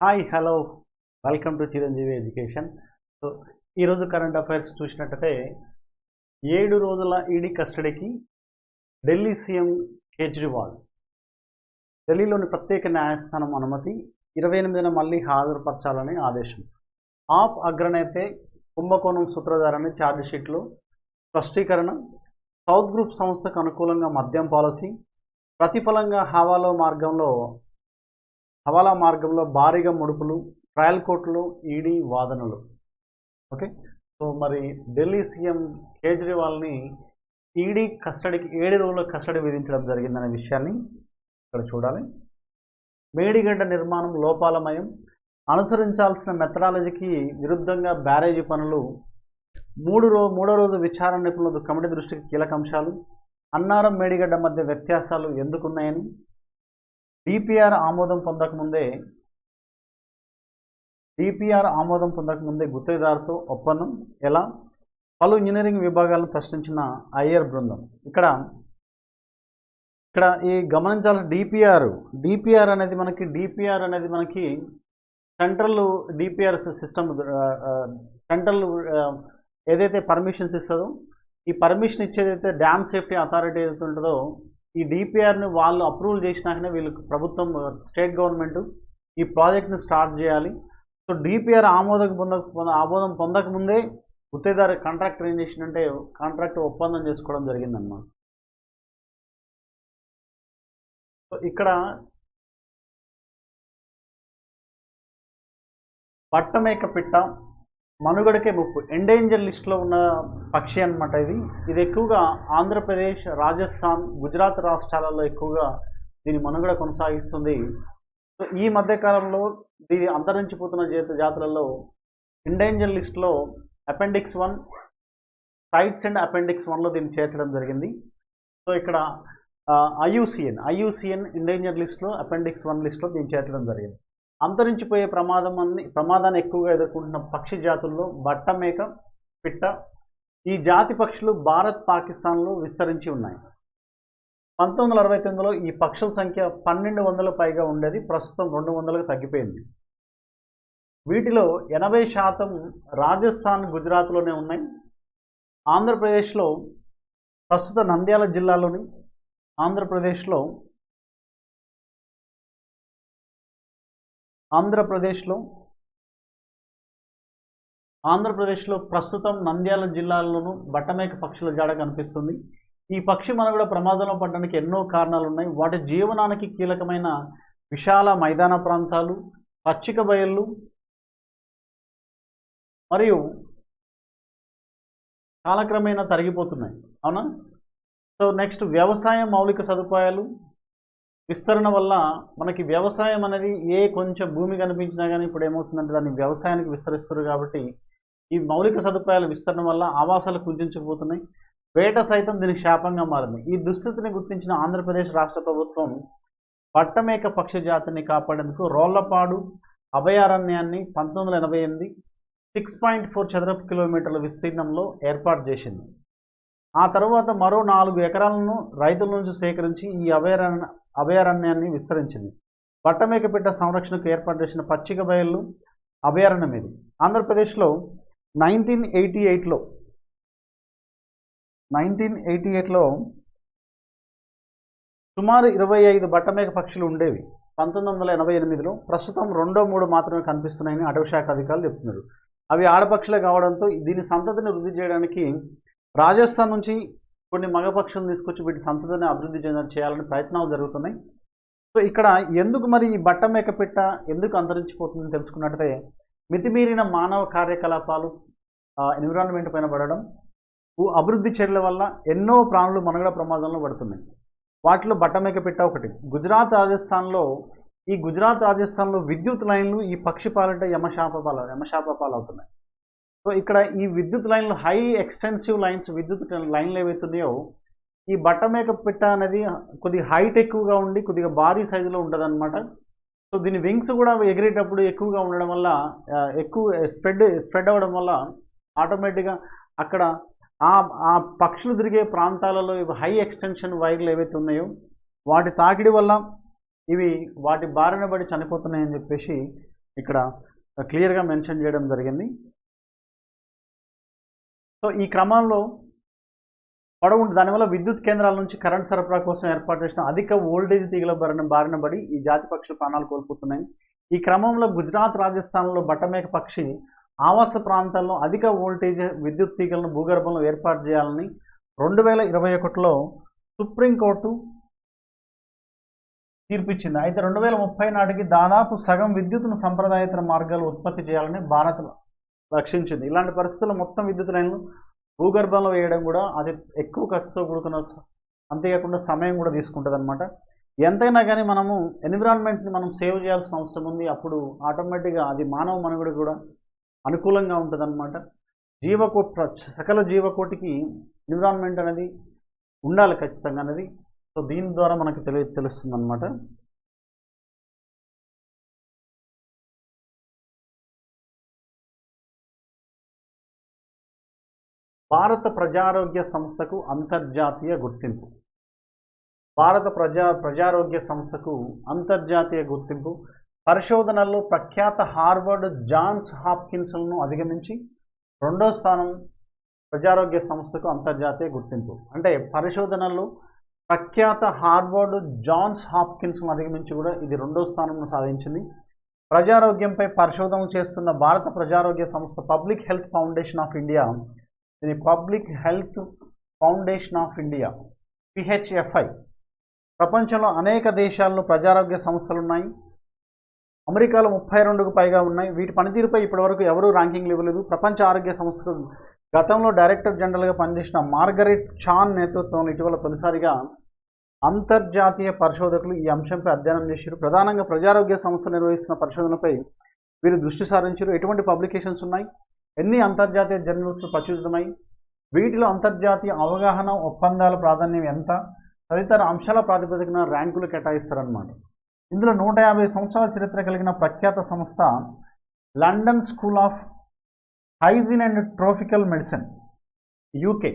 Hi hello welcome to Chiranjeevi education so ఈరోజు current affairs చూసినట్టయితే ఏడు రోజుల ఈడీ కస్టడీకి ఢిల్లీ సీఎం కేజ్రీవాల్. ఢిల్లీలోని ప్రత్యేక న్యాయస్థానం అనుమతి ఇరవై ఎనిమిదిన మళ్ళీ హాజరుపరచాలని ఆదేశం. ఆప్ అగ్రనేతే కుంభకోణం సూత్రధారని ఛార్జ్షీట్లు స్పష్టీకరణ. సౌత్ గ్రూప్ సంస్థకు అనుకూలంగా మద్యం పాలసీ ప్రతిఫలంగా హవాలో మార్గంలో హవాలా మార్గంలో భారీగా ముడుపులు ట్రయల్ కోర్టులు ఈడీ వాదనలు. ఓకే? సో మరి ఢిల్లీ సీఎం కేజ్రీవాల్ని ఈడీ కస్టడీకి ఏడు రోజుల కస్టడీ విధించడం జరిగిందనే విషయాన్ని ఇక్కడ చూడాలి. మేడిగడ్డ నిర్మాణం లోపాలమయం. అనుసరించాల్సిన మెథడాలజీకి విరుద్ధంగా బ్యారేజీ పనులు. మూడు రో మూడో రోజు విచారణ నిపుణుల కమిటీ దృష్టికి కీలక అంశాలు. అన్నారం మేడిగడ్డ మధ్య వ్యత్యాసాలు ఎందుకున్నాయని డిపిఆర్ ఆమోదం పొందకముందే డిపిఆర్ ఆమోదం పొందకముందే గుత్తేదారుతో ఒప్పందం. ఎలా? పలు ఇంజనీరింగ్ విభాగాలను ప్రశ్నించిన ఐఆర్ బృందం. ఇక్కడ ఇక్కడ ఈ గమనించాలి డిపిఆర్ డిపిఆర్ అనేది మనకి డిపిఆర్ అనేది మనకి సెంట్రల్ డిపిఆర్ సిస్టమ్ సెంట్రల్ ఏదైతే పర్మిషన్స్ ఇస్తుందో ఈ పర్మిషన్ ఇచ్చేదైతే డ్యామ్ సేఫ్టీ అథారిటీ ఏదైతే ఉంటుందో ఈ డిపిఆర్ని వాళ్ళు అప్రూవల్ చేసినాకనే వీళ్ళకి ప్రభుత్వం స్టేట్ గవర్నమెంట్ ఈ ప్రాజెక్ట్ని స్టార్ట్ చేయాలి. సో డిపిఆర్ ఆమోదం పొందక ఆమోదం పొందకముందే గుత్తేదారు కాంట్రాక్టర్ ఏం చేసిందంటే కాంట్రాక్ట్ ఒప్పందం చేసుకోవడం జరిగిందన్నమాట. సో ఇక్కడ పట్టమేక పిట్ట మనుగడకే ముప్పు. ఎండేంజర్ లిస్ట్లో ఉన్న పక్షి అనమాట ఇది. ఇది ఎక్కువగా ఆంధ్రప్రదేశ్ రాజస్థాన్ గుజరాత్ రాష్ట్రాలలో ఎక్కువగా దీని మనుగడ కొనసాగిస్తుంది. సో ఈ మధ్యకాలంలో దీని అంతరించిపోతున్న జాతి జాతులలో ఎండేంజర్ లిస్ట్లో appendix one CITES and appendix వన్లో దీన్ని చేర్చడం జరిగింది. సో ఇక్కడ ఐయుసిఎన్ ఐయుసిఎన్ ఇండేంజర్ లిస్ట్లో అపెండిక్స్ వన్ లిస్ట్లో దీన్ని చేర్చడం జరిగింది. అంతరించిపోయే ప్రమాదం అన్ని ప్రమాదాన్ని ఎక్కువగా ఎదుర్కొంటున్న పక్షి జాతుల్లో బట్టమేక పిట్ట ఈ జాతి పక్షులు భారత్ పాకిస్తాన్లో విస్తరించి ఉన్నాయి. పంతొమ్మిది వందల అరవై తొమ్మిదిలో ఈ పక్షుల సంఖ్య పన్నెండు వందల పైగా ఉండేది. ప్రస్తుతం రెండు వందలకు తగ్గిపోయింది. వీటిలో ఎనభై శాతం రాజస్థాన్ గుజరాత్లోనే ఉన్నాయి. ఆంధ్రప్రదేశ్లో ప్రస్తుత నంద్యాల జిల్లాలోని ఆంధ్రప్రదేశ్లో ఆంధ్రప్రదేశ్లో ఆంధ్రప్రదేశ్లో ప్రస్తుతం నంద్యాల జిల్లాలోనూ బట్టమేక పక్షుల జాడ కనిపిస్తుంది. ఈ పక్షి మనుగడ ప్రమాదంలో పడడానికి ఎన్నో కారణాలు ఉన్నాయి వాటి జీవనానికి కీలకమైన విశాల మైదాన ప్రాంతాలు పచ్చిక బయళ్ళు మరియు కాలక్రమేణా తరిగిపోతున్నాయి. అవునా? సో నెక్స్ట్ వ్యవసాయ మౌలిక సదుపాయాలు విస్తరణ వల్ల మనకి వ్యవసాయం అనేది ఏ కొంచెం భూమి కనిపించినా కానీ ఇప్పుడు ఏమవుతుందంటే దాన్ని వ్యవసాయానికి విస్తరిస్తారు కాబట్టి ఈ మౌలిక సదుపాయాల విస్తరణ వల్ల ఆవాసాలు కుదించకపోతున్నాయి వేట సైతం దీనికి శాపంగా మారింది. ఈ దుస్థితిని గుర్తించిన ఆంధ్రప్రదేశ్ రాష్ట్ర ప్రభుత్వం పట్టమేక పక్షి జాతిని కాపాడేందుకు రోళ్ళపాడు అభయారణ్యాన్ని పంతొమ్మిది వందల ఎనభై ఎనిమిది సిక్స్ పాయింట్ ఫోర్ చదరపు కిలోమీటర్ల విస్తీర్ణంలో ఏర్పాటు చేసింది. ఆ తర్వాత మరో నాలుగు ఎకరాలను రైతుల నుంచి సేకరించి ఈ అభయారణ్య అభయారణ్యాన్ని విస్తరించింది. పట్టమేకపిట్ట సంరక్షణకు ఏర్పాటు చేసిన పచ్చిక బయళ్ళు అభయారణ్యం ఇది ఆంధ్రప్రదేశ్లో నైన్టీన్ ఎయిటీ ఎయిట్లో నైన్టీన్ ఎయిటీ ఎయిట్లో సుమారు ఇరవై ఐదు బట్టమేక పక్షులు ఉండేవి. పంతొమ్మిది వందల ఎనభై ఎనిమిదిలో ప్రస్తుతం రెండో మూడు మాత్రమే కనిపిస్తున్నాయని అటవీ శాఖ అధికారులు చెప్తున్నారు. అవి ఆడపక్షులే కావడంతో దీని సంతతిని వృద్ధి చేయడానికి రాజస్థాన్ నుంచి కొన్ని మగ పక్షులను తీసుకొచ్చి వీటి సంతతిని అభివృద్ధి చెందాలి చేయాలని ప్రయత్నాలు జరుగుతున్నాయి. సో ఇక్కడ ఎందుకు మరి ఈ బట్ట మేకపిట్ట ఎందుకు అంతరించిపోతుందని తెలుసుకున్నట్టయితే మితిమీరిన మానవ కార్యకలాపాలు ఎన్విరాన్మెంట్ పైన పడడం అభివృద్ధి చర్యల వల్ల ఎన్నో ప్రాణులు మనుగడ ప్రమాదంలో పడుతున్నాయి. వాటిలో బట్టమేక పెట్ట ఒకటి. గుజరాత్ రాజస్థాన్లో ఈ గుజరాత్ రాజస్థాన్లో విద్యుత్ లైన్లు ఈ పక్షి పాలిట యమశాప పాల యమశాప పాలవుతున్నాయి సో ఇక్కడ ఈ విద్యుత్ లైన్లు హై ఎక్స్టెన్సివ్ లైన్స్ విద్యుత్ లైన్లు ఏవైతున్నాయో ఈ బట్టమేక పిట్ట అనేది కొద్దిగా హైట్ ఎక్కువగా ఉండి కొద్దిగా భారీ సైజులో ఉంటుంది అనమాట సో దీని వింగ్స్ కూడా ఎగిరేటప్పుడు ఎక్కువగా ఉండడం వల్ల ఎక్కువ స్ప్రెడ్ స్ప్రెడ్ అవ్వడం వల్ల ఆటోమేటిక్గా అక్కడ ఆ పక్షులు తిరిగే ప్రాంతాలలో హై ఎక్స్టెన్షన్ వైర్లు ఏవైతే ఉన్నాయో వాటి తాకిడి వల్ల ఇవి వాటి బారిన పడి చనిపోతున్నాయని చెప్పేసి ఇక్కడ క్లియర్గా మెన్షన్ చేయడం జరిగింది. సో ఈ క్రమంలో పొడవు దానివల్ల విద్యుత్ కేంద్రాల నుంచి కరెంట్ సరఫరా కోసం ఏర్పాటు చేసిన అధిక ఓల్టేజ్ తీగల బారిన బారిన పడి ఈ జాతి పక్షులు ప్రాణాలు కోల్పోతున్నాయి. ఈ క్రమంలో గుజరాత్ రాజస్థాన్లో బట్టమేక పక్షి ఆవాస ప్రాంతాల్లో అధిక వోల్టేజ్ విద్యుత్ తీగలను భూగర్భంలో ఏర్పాటు చేయాలని రెండు వేల ఇరవై ఒకటిలో సుప్రీంకోర్టు తీర్పిచ్చింది. అయితే రెండు వేల ముప్పై నాటికి దాదాపు సగం విద్యుత్తును సంప్రదాయేతర మార్గాలు ఉత్పత్తి చేయాలని భారత్ రక్షించింది. ఇలాంటి పరిస్థితుల్లో మొత్తం విద్యుత్ లైన్లు భూగర్భంలో వేయడం కూడా అది ఎక్కువ ఖర్చుతో కూడుకున్న అంతేకాకుండా సమయం కూడా తీసుకుంటుంది అనమాట ఎంతైనా కానీ మనము ఎన్విరాన్మెంట్ని మనం సేవ్ చేయాల్సిన అవసరం ఉంది. అప్పుడు ఆటోమేటిక్గా అది మానవ మనుగడ కూడా అనుకూలంగా ఉంటుంది జీవకోటి జీవకోట్ సకల జీవకోటికి ఎన్విరాన్మెంట్ అనేది ఉండాలి ఖచ్చితంగా అనేది. సో దీని ద్వారా మనకు తెలియ తెలుస్తుంది అనమాట భారత ప్రజారోగ్య సంస్థకు అంతర్జాతీయ గుర్తింపు. భారత ప్రజా ప్రజారోగ్య సంస్థకు అంతర్జాతీయ గుర్తింపు. పరిశోధనల్లో ప్రఖ్యాత హార్వర్డ్ జాన్స్ హాప్కిన్స్లను అధిగమించి రెండో స్థానం ప్రజారోగ్య సంస్థకు అంతర్జాతీయ గుర్తింపు. అంటే పరిశోధనల్లో ప్రఖ్యాత హార్వర్డ్ జాన్స్ హాప్కిన్స్ను అధిగమించి కూడా ఇది రెండో స్థానంను సాధించింది. ప్రజారోగ్యంపై పరిశోధనలు చేస్తున్న భారత ప్రజారోగ్య సంస్థ public health foundation of India ఇది public health foundation of India PHFI ప్రపంచంలో అనేక దేశాల్లో ప్రజారోగ్య సంస్థలు ఉన్నాయి అమెరికాలో ముప్పై రెండుకు పైగా ఉన్నాయి. వీటి పనితీరుపై ఇప్పటివరకు ఎవరూ ర్యాంకింగ్ ఇవ్వలేదు. ప్రపంచ ఆరోగ్య సంస్థకు గతంలో డైరెక్టర్ జనరల్గా పనిచేసిన మార్గరెట్ చాన్ నేతృత్వంలో ఇటీవల తొలిసారిగా అంతర్జాతీయ పరిశోధకులు ఈ అంశంపై అధ్యయనం చేశారు. ప్రధానంగా ప్రజారోగ్య సంస్థ నిర్వహిస్తున్న పరిశోధనపై వీరు దృష్టి సారించారు. ఎటువంటి పబ్లికేషన్స్ ఉన్నాయి? ఎన్ని అంతర్జాతీయ జర్నల్స్ ప్రచురితమై వీటిలో అంతర్జాతీయ అవగాహన ఒప్పందాల ప్రాధాన్యం ఎంత తదితర అంశాల ప్రాతిపదికన ర్యాంకులు కేటాయిస్తారన్నమాట. ఇందులో నూట యాభై సంవత్సరాల చరిత్ర కలిగిన ప్రఖ్యాత సంస్థ London school of hygiene and tropical medicine UK.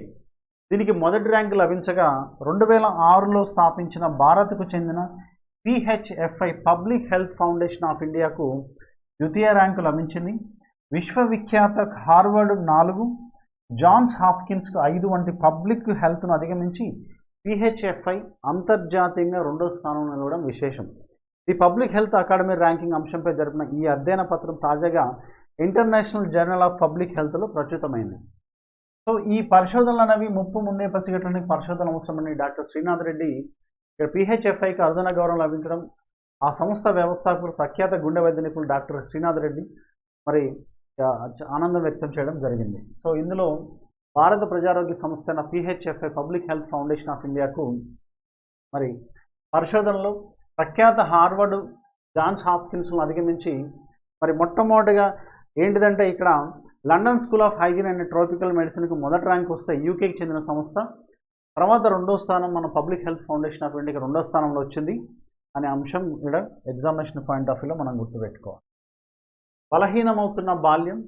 దీనికి మొదటి ర్యాంకు లభించగా రెండు వేల ఆరులో స్థాపించిన భారత్కు చెందిన PHFI public health foundation of ఇండియాకు ద్వితీయ ర్యాంకు లభించింది. విశ్వవిఖ్యాత హార్వర్డ్ నాలుగు జాన్స్ హాప్కిన్స్కు ఐదు వంటి పబ్లిక్ హెల్త్ను అధిగమించి పిహెచ్ఎఫ్ఐ అంతర్జాతీయంగా రెండో స్థానంలో నిలవడం విశేషం. The public health academy ranking అంశంపై జరిపిన ఈ అధ్యయన పత్రం తాజాగా ఇంటర్నేషనల్ జర్నల్ ఆఫ్ పబ్లిక్ హెల్త్లో ప్రచురితమైంది. సో ఈ పరిశోధనలు అనేవి ముప్పు ముందే పసిగట్టడానికి పరిశోధన అవసరమని డాక్టర్ శ్రీనాథ్ రెడ్డి ఇక్కడ పిహెచ్ఎఫ్ఐకి అరుదన గౌరవం లభించడం ఆ సంస్థ వ్యవస్థాపకులు ప్రఖ్యాత గుండె వైద్య నిపుణులు డాక్టర్ శ్రీనాథ్ రెడ్డి మరి ఆనందం వ్యక్తం చేయడం జరిగింది. సో ఇందులో భారత ప్రజారోగ్య సంస్థ అయిన PHFI public health foundation of ఇండియాకు మరి పరిశోధనలో ప్రఖ్యాత హార్వర్డ్ జాన్స్ హాప్కిన్స్ను అధిగమించి మరి మొట్టమొదటిగా ఏంటిదంటే ఇక్కడ London school of hygiene and tropical మెడిసిన్కు మొదటి ర్యాంక్ వస్తే యూకేకి చెందిన సంస్థ. తర్వాత రెండో స్థానం మన పబ్లిక్ హెల్త్ ఫౌండేషన్ ఆఫ్ ఇండియాకి రెండో స్థానంలో వచ్చింది. అనే అంశం ఇక్కడ ఎగ్జామినేషన్ పాయింట్ ఆఫ్ వ్యూలో మనం గుర్తుపెట్టుకోవాలి. బలహీనమవుతున్న బాల్యం?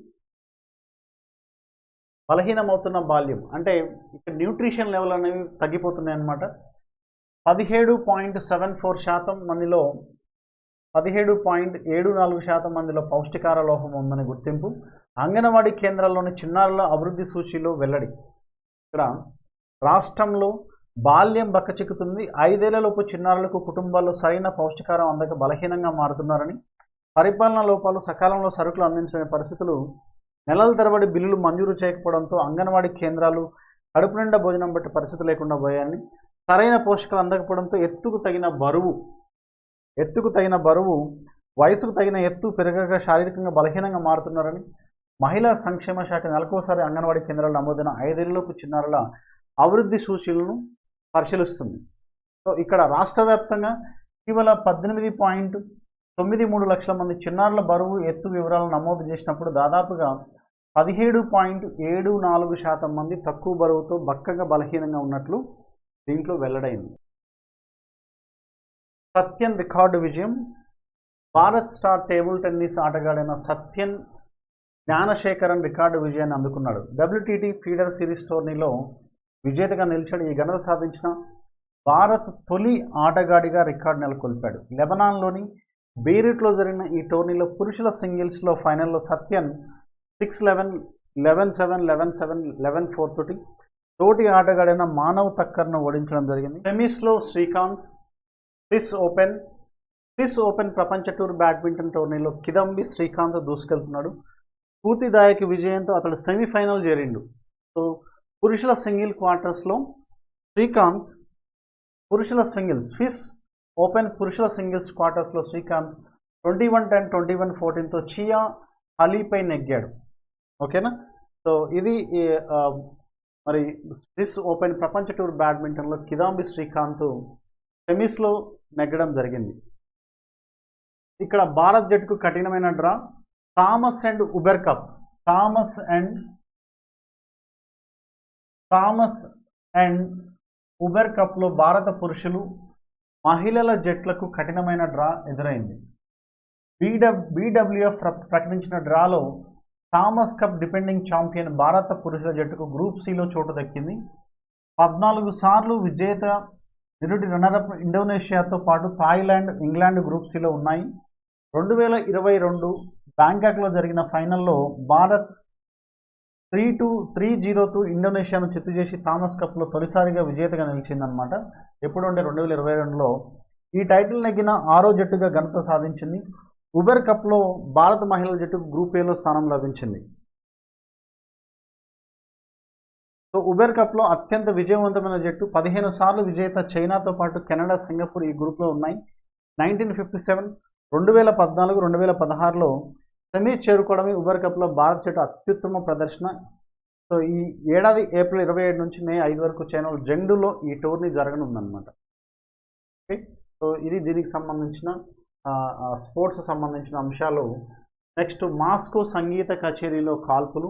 బలహీనమవుతున్న బాల్యం. అంటే ఇక్కడ న్యూట్రిషన్ లెవెల్ అనేవి తగ్గిపోతున్నాయి అన్నమాట పదిహేడు పాయింట్ సెవెన్ ఫోర్ శాతం మందిలో పదిహేడు పాయింట్ ఏడు నాలుగు శాతం మందిలో పౌష్టికార లోహం ఉందని గుర్తింపు. అంగన్వాడీ కేంద్రాల్లోని చిన్నారుల అభివృద్ధి సూచీలో వెల్లడి. ఇక్కడ రాష్ట్రంలో బాల్యం బక్కచిక్కుతుంది. ఐదేళ్ళలోపు చిన్నారులకు కుటుంబాల్లో సరైన పౌష్టికారం అందక బలహీనంగా మారుతున్నారని పరిపాలన లోపాలు సకాలంలో సరుకులు అందించని పరిస్థితులు నెలల తరబడి బిల్లులు మంజూరు చేయకపోవడంతో అంగన్వాడీ కేంద్రాలు కడుపు నిండా భోజనం బట్టి పరిస్థితి లేకుండా పోయాయని సరైన పోషకాలు అందకపోవడంతో ఎత్తుకు తగిన బరువు ఎత్తుకు తగిన బరువు వయసుకు తగిన ఎత్తు పెరగక శారీరకంగా బలహీనంగా మారుతున్నారని మహిళా సంక్షేమ శాఖ నెలకోసారి అంగన్వాడీ కేంద్రాలు నమోదైన ఐదేళ్ళలోపు చిన్నారుల అభివృద్ధి సూచీలను పరిశీలిస్తుంది. సో ఇక్కడ రాష్ట్ర వ్యాప్తంగా ఇటీవల పద్దెనిమిది పాయింట్ తొమ్మిది మూడు లక్షల మంది చిన్నారుల బరువు ఎత్తు వివరాలను నమోదు చేసినప్పుడు దాదాపుగా పదిహేడు పాయింట్ ఏడు నాలుగు శాతం మంది తక్కువ బరువుతో బక్కగా బలహీనంగా ఉన్నట్లు దీంట్లో వెల్లడైంది. సత్యన్ రికార్డు విజయం. భారత్ స్టార్ టేబుల్ టెన్నిస్ ఆటగాడైన సత్యన్ జ్ఞానశేఖరన్ రికార్డు విజయాన్ని అందుకున్నాడు. డబ్ల్యూటీటీ ఫీడర్ సిరీస్ టోర్నీలో విజేతగా నిలిచాడు. ఈ ఘనత సాధించిన భారత్ తొలి ఆటగాడిగా రికార్డు నెలకొల్పాడు. లెబనాన్లోని బీరిట్లో జరిగిన ఈ టోర్నీలో పురుషుల సింగిల్స్లో ఫైనల్లో Sathiyan six eleven eleven seven eleven seven eleven four తోటి తోటి ఆటగాడైన మానవ్ తక్కర్ను ఓడించడం జరిగింది. సెమీస్లో శ్రీకాంత్ క్రిస్ ఓపెన్ క్రిస్ ఓపెన్ ప్రపంచ టూర్ బ్యాడ్మింటన్ టోర్నీలో కిదంబి శ్రీకాంత్ దూసుకెళ్తున్నాడు. పూర్తిదాయక విజయంతో అతడు సెమీఫైనల్ చేరిండు. సో పురుషుల సింగిల్ క్వార్టర్స్లో శ్రీకాంత్ పురుషుల సింగిల్స్ ఫిస్ ఓపెన్ పురుషుల సింగిల్స్ క్వార్టర్స్లో Srikanth twenty one ten twenty one ఫోర్టీన్తో Chia అలీపై నెగ్గాడు. ఓకేనా? సో ఇది మరి స్విస్ ఓపెన్ ప్రపంచ టూర్ బ్యాడ్మింటన్లో కిదాంబి శ్రీకాంత్ సెమీస్లో నెగ్గడం జరిగింది. ఇక్కడ భారత్ జట్టుకు కఠినమైన draw Thomas and Uber cup. Thomas and Thomas and Uber కప్లో భారత పురుషులు మహిళల జట్లకు కఠినమైన డ్రా ఎదురైంది. బీడబ్ బీడబ్ల్యూఎఫ్ ప్రకటించిన డ్రాలో థామస్ కప్ డిపెండింగ్ ఛాంపియన్ భారత పురుషుల జట్టుకు గ్రూప్ సిలో చోటు దక్కింది. పద్నాలుగు సార్లు విజేత నిరుటి రన్నరప్ ఇండోనేషియాతో పాటు థాయిలాండ్ ఇంగ్లాండ్ గ్రూప్ సిలో ఉన్నాయి. రెండు వేల ఇరవై రెండు బ్యాంకాక్లో జరిగిన ఫైనల్లో భారత్ త్రీ టూ త్రీ జీరోతో ఇండోనేషియాను చిత్తు చేసి థామస్ కప్లో తొలిసారిగా విజేతగా నిలిచిందనమాట. ఎప్పుడు అంటే రెండు వేల ఇరవై రెండులో. ఈ టైటిల్ నెగ్గిన ఆరో జట్టుగా ఘనత సాధించింది. ఉబెర్ కప్లో భారత మహిళల జట్టుకు గ్రూప్ ఏలో స్థానం లభించింది. సో ఉబెర్ కప్లో అత్యంత విజయవంతమైన జట్టు. పదిహేను సార్లు విజేత చైనాతో పాటు కెనడా సింగపూర్ ఈ గ్రూప్లో ఉన్నాయి. నైన్టీన్ ఫిఫ్టీ సెవెన్ రెండు వేల పద్నాలుగు రెండు వేల పదహారులో సెమీ చేరుకోవడమే ఉబెర్ కప్లో భారత జట్టు అత్యుత్తమ ప్రదర్శన. సో ఈ ఏడాది ఏప్రిల్ ఇరవై ఏడు నుంచి మే ఐదు వరకు చైనా జెండులో ఈ టోర్నీ జరగనుందనమాట ఓకే? సో ఇది దీనికి సంబంధించిన స్పోర్ట్స్ సంబంధించిన అంశాలు. నెక్స్ట్ మాస్కో సంగీత కచేరీలో కాల్పులు.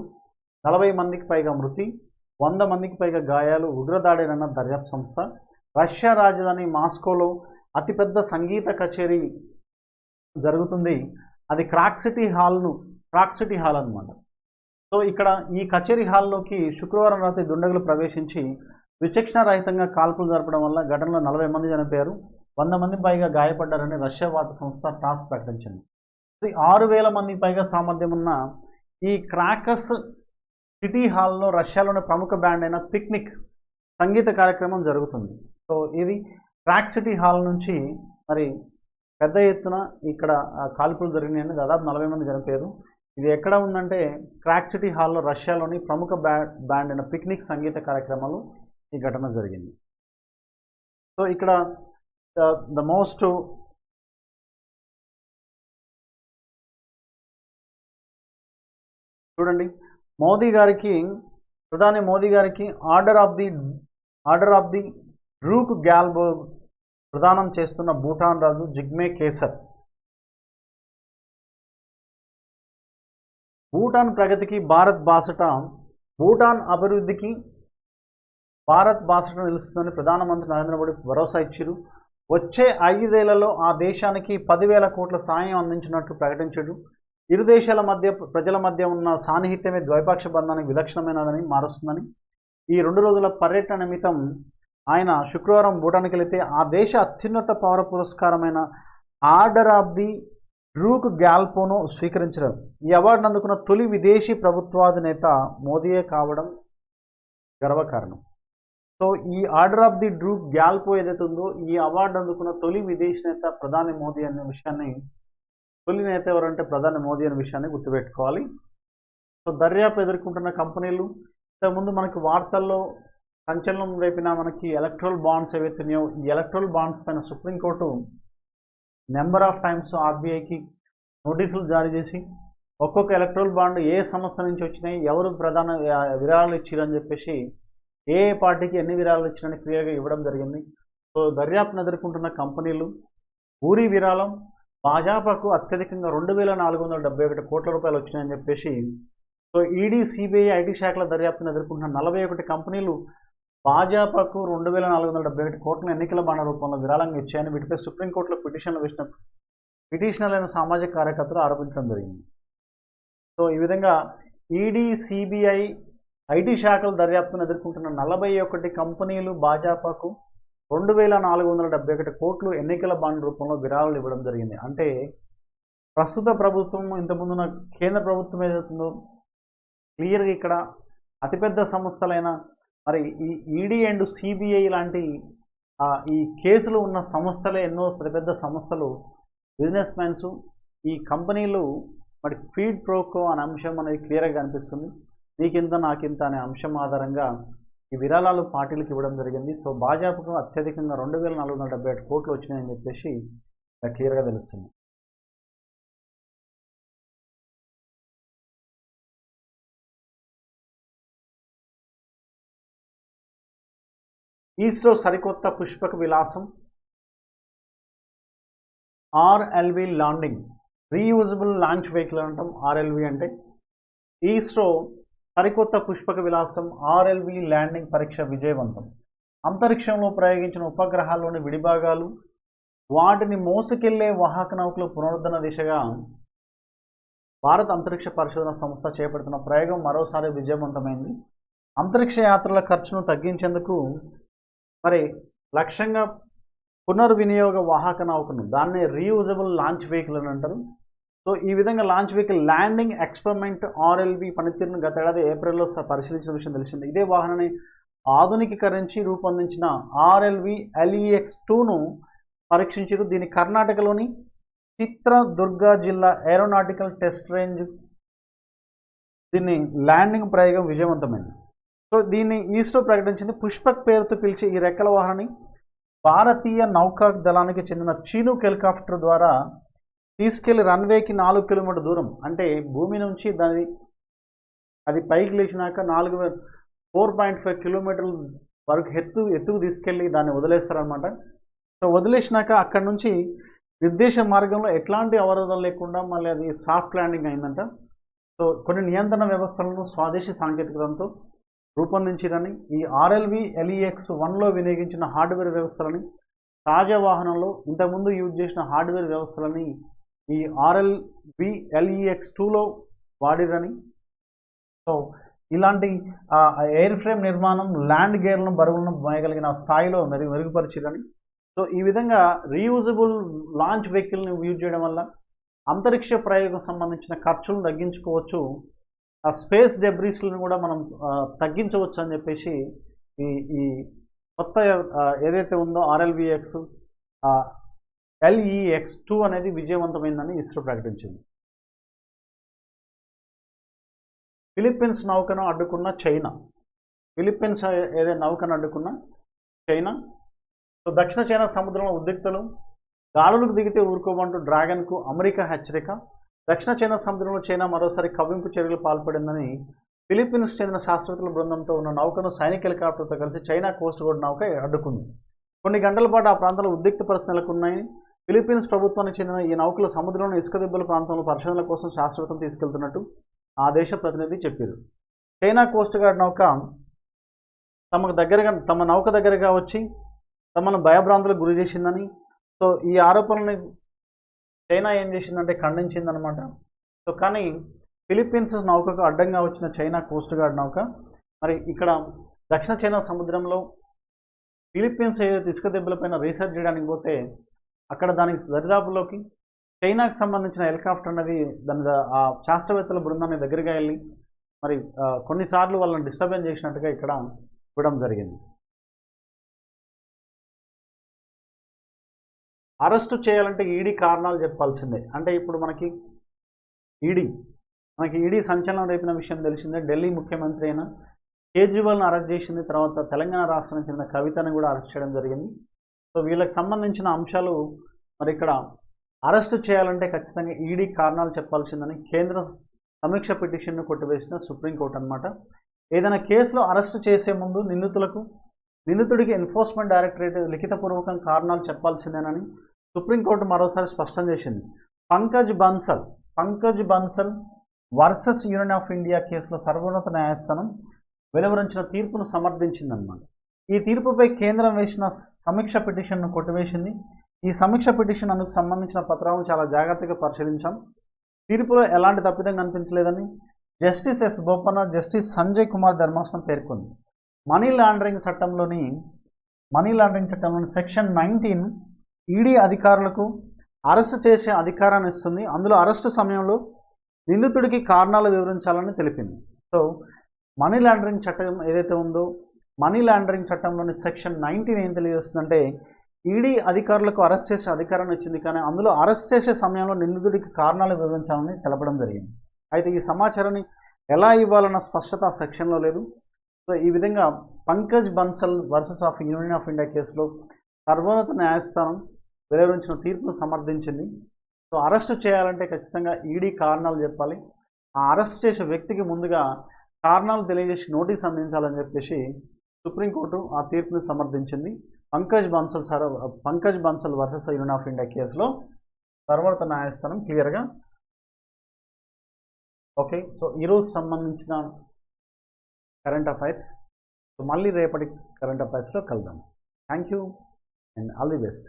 నలభై మందికి పైగా మృతి వంద మందికి పైగా గాయాలు ఉగ్రదాడేనన్న దర్యాప్తు సంస్థ. రష్యా రాజధాని మాస్కోలో అతిపెద్ద సంగీత కచేరీ జరుగుతుంది. అది క్రాక్ సిటీ హాల్ను క్రాక్ సిటీ హాల్ అనమాట సో ఇక్కడ ఈ కచేరీ హాల్లోకి శుక్రవారం రాత్రి దుండగులు ప్రవేశించి విచక్షణ రహితంగా కాల్పులు జరపడం వల్ల ఘటనలో నలభై మంది చనిపోయారు. వంద మంది పైగా గాయపడ్డారని రష్యా వార్తా సంస్థ టాస్ ప్రకటించింది. ఆరు వేల మంది పైగా సామర్థ్యం ఉన్న ఈ క్రాకస్ సిటీ హాల్లో రష్యాలోని ప్రముఖ బ్యాండ్ అయిన పిక్నిక్ సంగీత కార్యక్రమం జరుగుతుంది. సో ఇది క్రాక్ సిటీ హాల్ నుంచి మరి పెద్ద ఎత్తున ఇక్కడ కాల్పులు జరిగినాయని దాదాపు నలభై మంది చనిపోయారు ఇది ఎక్కడ ఉందంటే క్రాక్ సిటీ హాల్లో రష్యాలోని ప్రముఖ బ్యా బ్యాండ్ అయిన పిక్నిక్ సంగీత కార్యక్రమాలు ఈ ఘటన జరిగింది. సో ఇక్కడ ద మోస్ట్ చూడండి. మోదీ గారికి ప్రధాని మోదీ గారికి order of the order of the Druk గ్యాల్బర్గ్ ప్రదానం చేస్తున్న భూటాన్ రాజు జిగ్మే కేసర్. భూటాన్ ప్రగతికి భారత్ బాసట భూటాన్ అభివృద్ధికి భారత్ బాసట నిలుస్తుందని ప్రధానమంత్రి నరేంద్ర మోడీ భరోసా ఇచ్చారు. వచ్చే ఐదేళ్ళలో ఆ దేశానికి పదివేల కోట్ల సాయం అందించినట్లు ప్రకటించడు. ఇరు దేశాల మధ్య ప్రజల మధ్య ఉన్న సాన్నిహిత్యమే ద్వైపాక్ష బంధానికి విలక్షణమైనదని మారుస్తుందని. ఈ రెండు రోజుల పర్యటన నిమిత్తం ఆయన శుక్రవారం భూటాన్కి వెళితే ఆ దేశ అత్యున్నత పౌర పురస్కారమైన ఆర్డర్ ఆఫ్ ది రూక్ గ్యాల్పోను స్వీకరించడం. ఈ అవార్డును అందుకున్న తొలి విదేశీ ప్రభుత్వాధినేత మోదీయే కావడం గర్వకారణం. సో ఈ order of the Druk Gyalpo ఏదైతే ఉందో ఈ అవార్డు అందుకున్న తొలి విదేశీ నేత ప్రధాని మోదీ అనే విషయాన్ని తొలి నేత ఎవరంటే ప్రధాని మోదీ అనే విషయాన్ని గుర్తుపెట్టుకోవాలి. సో దర్యాప్తు ఎదుర్కొంటున్న కంపెనీలు ఇంతకుముందు మనకి వార్తల్లో సంచలనం రేపిన మనకి ఎలక్ట్రల్ బాండ్స్ ఏవైతున్నాయో ఈ ఎలక్ట్రల్ బాండ్స్ పైన supreme court number of times ఆర్బీఐకి నోటీసులు జారీ చేసి ఒక్కొక్క ఎలక్ట్రల్ బాండ్ ఏ సంస్థ నుంచి వచ్చినాయి ఎవరు ప్రధాన విరాళాలు ఇచ్చిరని చెప్పేసి ఏ ఏ పార్టీకి ఎన్ని విరాళాలు ఇచ్చినని క్లియర్గా ఇవ్వడం జరిగింది. సో దర్యాప్తును ఎదుర్కొంటున్న కంపెనీలు ఊరి విరాళం భాజపాకు అత్యధికంగా రెండు వేల నాలుగు వందల డెబ్బై ఒకటి కోట్ల రూపాయలు వచ్చినాయని చెప్పేసి సో ఈడీ సిబిఐ ఐటీ శాఖల దర్యాప్తును ఎదుర్కొంటున్న నలభై ఒకటి కంపెనీలు భాజపాకు రెండు వేల నాలుగు వందల డెబ్బై ఒకటి కోట్ల ఎన్నికల బాణ రూపంలో విరాళంగా ఇచ్చాయని వీటిపై సుప్రీంకోర్టులో పిటిషన్లు వేసిన పిటిషనర్లైన సామాజిక కార్యకర్తలు ఆరోపించడం జరిగింది. సో ఈ విధంగా ఈడీ సిబిఐ ఐటీ శాఖల దర్యాప్తును ఎదుర్కొంటున్న నలభై ఒకటి కంపెనీలు భాజపాకు రెండు వేల నాలుగు వందల డెబ్బై ఒకటి కోట్లు ఎన్నికల బాండ్ రూపంలో విరాళాలు ఇవ్వడం జరిగింది. అంటే ప్రస్తుత ప్రభుత్వం ఇంతకుముందున్న కేంద్ర ప్రభుత్వం ఏదవుతుందో క్లియర్గా ఇక్కడ అతిపెద్ద సంస్థలైన మరి ఈ ఈడీ అండ్ సిబిఐ లాంటి ఈ కేసులు ఉన్న సంస్థలే ఎన్నో పెద్ద పెద్ద సంస్థలు బిజినెస్ మ్యాన్స్ ఈ కంపెనీలు మరి ఫీడ్ ప్రోకో అనే అంశం అనేది క్లియర్గా కనిపిస్తుంది. నీకింత నాకింత అనే అంశం ఆధారంగా ఈ విరాళాలు పార్టీలకు ఇవ్వడం జరిగింది. సో భాజపాకు అత్యధికంగా రెండు వేల నాలుగు వందల డెబ్బై ఏడు కోట్లు వచ్చినాయని చెప్పేసి నాకు క్లియర్గా తెలుస్తుంది. ఈస్రో సరికొత్త పుష్పక విలాసం. RLV landing. Reusable launch vehicle అంటాం ఆర్ఎల్వి అంటే. ఈస్రో సరికొత్త పుష్పక విలాసం ఆర్ఎల్వి ల్యాండింగ్ పరీక్ష విజయవంతం. అంతరిక్షంలో ప్రయోగించిన ఉపగ్రహాల్లోని విడిభాగాలు వాటిని మోసుకెళ్ళే వాహక నౌకలు పునరుద్ధరణ దిశగా భారత అంతరిక్ష పరిశోధన సంస్థ చేపడుతున్న ప్రయోగం మరోసారి విజయవంతమైంది. అంతరిక్ష యాత్రల ఖర్చును తగ్గించేందుకు మరి లక్ష్యంగా పునర్వినియోగ వాహక నౌకను దాన్ని రీయూజబుల్ లాంచ్ వెహికల్ అని అంటారు. సో ఈ విధంగా launch vehicle landing experiment RLV పనితీరును గత ఏడాది ఏప్రిల్లో పరిశీలించిన విషయం తెలిసింది. ఇదే వాహనాన్ని ఆధునికీకరించి రూపొందించిన ఆర్ఎల్వి ఎల్ఈఎక్స్ టూను పరీక్షించారు. దీని కర్ణాటకలోని చిత్రదుర్గ జిల్లా ఏరోనాటికల్ టెస్ట్ రేంజ్ దీన్ని ల్యాండింగ్ ప్రయోగం విజయవంతమైంది. సో దీన్ని ఈస్రో ప్రకటించింది పుష్పక్ పేరుతో పిలిచే ఈ రెక్కల వాహనాన్ని భారతీయ నౌకా దళానికి చెందిన చీనుక్ హెలికాప్టర్ ద్వారా తీసుకెళ్ళి రన్వేకి నాలుగు కిలోమీటర్ దూరం అంటే భూమి నుంచి దాని అది పైకి లేచినాక నాలుగు ఫోర్ పాయింట్ ఫైవ్ కిలోమీటర్ల వరకు ఎత్తు ఎత్తుకు తీసుకెళ్ళి దాన్ని వదిలేస్తారనమాట సో వదిలేసినాక అక్కడ నుంచి నిర్దేశ మార్గంలో ఎట్లాంటి అవరోధం లేకుండా మళ్ళీ అది సాఫ్ట్ ల్యాండింగ్ అయిందంట. సో కొన్ని నియంత్రణ వ్యవస్థలను స్వదేశీ సాంకేతికతతో రూపొందించిరని ఈ ఆర్ఎల్వి ఎల్ఈఎక్స్ వన్లో వినియోగించిన హార్డ్వేర్ వ్యవస్థలని తాజా వాహనంలో ఇంతకుముందు యూజ్ చేసిన హార్డ్వేర్ వ్యవస్థలని ఈ ఆర్ఎల్వి ఎల్ఈఎక్స్ టూలో వాడిరని. సో ఇలాంటి ఎయిర్ ఫ్రేమ్ నిర్మాణం ల్యాండ్ గేర్లను బరువులను మోయగలిగిన స్థాయిలో మెరుగు మెరుగుపరిచిరని. సో ఈ విధంగా రీయూజబుల్ లాంచ్ వెహికల్ని యూజ్ చేయడం వల్ల అంతరిక్ష ప్రయోగం సంబంధించిన ఖర్చులను తగ్గించుకోవచ్చు. ఆ స్పేస్ డెబ్రీస్లను కూడా మనం తగ్గించవచ్చు అని చెప్పేసి ఈ ఈ కొత్త ఏదైతే ఉందో ఆర్ఎల్విఎక్స్ ఎల్ఈఎక్స్ టూ అనేది విజయవంతమైందని ఇస్రో ప్రకటించింది. ఫిలిప్పీన్స్ నౌకను అడ్డుకున్న చైనా. ఫిలిప్పీన్స్ ఏదైతే నౌకను అడ్డుకున్న చైనా. సో దక్షిణ చైనా సముద్రంలో ఉద్రిక్తలు. గాలులకు దిగితే ఊరుకోమంటూ డ్రాగన్కు అమెరికా హెచ్చరిక. దక్షిణ చైనా సముద్రంలో చైనా మరోసారి కవ్వింపు చర్యలు పాల్పడిందని ఫిలిప్పీన్స్ చెందిన శాస్త్రవేత్తల బృందంతో ఉన్న నౌకను సైనిక హెలికాప్టర్తో కలిసి చైనా కోస్ట్ గార్డ్ నౌక అడ్డుకుంది. కొన్ని గంటల పాటు ఆ ప్రాంతంలో ఉద్రిక్త పరిస్థితులు నెలకొన్నాయి. ఫిలిప్పీన్స్ ప్రభుత్వానికి చెందిన ఈ నౌకలు సముద్రంలో ఇసుక దిబ్బల ప్రాంతంలో పరిశోధనల కోసం శాస్త్రవేత్తలు తీసుకెళ్తున్నట్టు ఆ దేశ ప్రతినిధి చెప్పారు. చైనా కోస్ట్ గార్డ్ నౌక తమకు దగ్గరగా తమ నౌక దగ్గరగా వచ్చి తమను భయభ్రాంతులకు గురి చేసిందని సో ఈ ఆరోపణల్ని చైనా ఏం చేసిందంటే ఖండించిందనమాట. సో కానీ ఫిలిప్పీన్స్ నౌకకు అడ్డంగా వచ్చిన చైనా కోస్ట్ గార్డ్ నౌక మరి ఇక్కడ దక్షిణ చైనా సముద్రంలో ఫిలిప్పీన్స్ ఏదైతే ఇసుక దెబ్బలపైన రీసెర్చ్ చేయడానికి పోతే అక్కడ దానికి దరిదాపులోకి చైనాకి సంబంధించిన హెలికాప్టర్ అనేది దాని ఆ శాస్త్రవేత్తల బృందాన్ని దగ్గరగా వెళ్ళి మరి కొన్నిసార్లు వాళ్ళని డిస్టర్బెన్స్ చేసినట్టుగా ఇక్కడ ఇవ్వడం జరిగింది. అరెస్టు చేయాలంటే ఈడీ కారణాలు చెప్పాల్సిందే. అంటే ఇప్పుడు మనకి ఈడీ మనకి ఈడీ సంచలనం రేపిన విషయం తెలిసిందే. ఢిల్లీ ముఖ్యమంత్రి అయిన కేజ్రీవాల్ని అరెస్ట్ చేసింది. తర్వాత తెలంగాణ రాష్ట్రానికి చెందిన కవితను కూడా అరెస్ట్ చేయడం జరిగింది. సో వీళ్ళకి సంబంధించిన అంశాలు మరి ఇక్కడ అరెస్ట్ చేయాలంటే ఖచ్చితంగా ఈడీ కారణాలు చెప్పాల్సిందని కేంద్ర సమీక్ష పిటిషన్ను కొట్టివేసిన సుప్రీంకోర్టు అనమాట ఏదైనా కేసులో అరెస్ట్ చేసే ముందు నిందితులకు నిందితుడికి ఎన్ఫోర్స్మెంట్ డైరెక్టరేట్ లిఖితపూర్వకం కారణాలు చెప్పాల్సిందేనని సుప్రీంకోర్టు మరోసారి స్పష్టం చేసింది. Pankaj Bansal Pankaj Bansal versus union of India కేసులో సర్వోన్నత న్యాయస్థానం వెలువరించిన తీర్పును సమర్థించిందన్నమాట. ఈ తీర్పుపై కేంద్రం వేసిన సమీక్ష పిటిషన్ను కొట్టివేసింది. ఈ సమీక్ష పిటిషన్ అందుకు సంబంధించిన పత్రాలను చాలా జాగ్రత్తగా పరిశీలించాం. తీర్పులో ఎలాంటి తప్పిదం కనిపించలేదని justice S Bopanna justice Sanjay Kumar ధర్మాసనం పేర్కొంది. మనీ లాండరింగ్ చట్టంలోని మనీ లాండరింగ్ చట్టంలోని సెక్షన్ నైన్టీన్ ఈడీ అధికారులకు అరెస్టు చేసే అధికారాన్ని ఇస్తుంది. అందులో అరెస్టు సమయంలో నిందితుడికి కారణాలు వివరించాలని తెలిపింది. సో మనీ లాండరింగ్ చట్టం ఏదైతే ఉందో మనీ లాండరింగ్ చట్టంలోని సెక్షన్ నైన్టీన్ ఏం తెలియజేస్తుందంటే ఈడీ అధికారులకు అరెస్ట్ చేసే అధికారాన్ని ఇచ్చింది. కానీ అందులో అరెస్ట్ చేసే సమయంలో నిందితుడికి కారణాలు వివరించాలని తెలపడం జరిగింది. అయితే ఈ సమాచారాన్ని ఎలా ఇవ్వాలన్న స్పష్టత ఆ సెక్షన్లో లేదు. సో ఈ విధంగా Pankaj Bansal versus of union of India కేసులో సర్వోన్నత న్యాయస్థానం వెలువరించిన తీర్పును సమర్థించింది. సో అరెస్ట్ చేయాలంటే ఖచ్చితంగా ఈడీ కారణాలు చెప్పాలి. ఆ అరెస్ట్ చేసే వ్యక్తికి ముందుగా కారణాలు తెలియజేసి నోటీస్ అందించాలని చెప్పేసి సుప్రీంకోర్టు ఆ తీర్పును సమర్థించింది. Pankaj Bansal sir Pankaj Bansal versus union of India కేసులో సర్వోన్నత న్యాయస్థానం క్లియర్గా ఓకే. సో ఈరోజు సంబంధించిన కరెంట్ అఫైర్స్ సో మళ్ళీ రేపటి కరెంట్ అఫైర్స్లో కలుద్దాం. Thank you and all the best.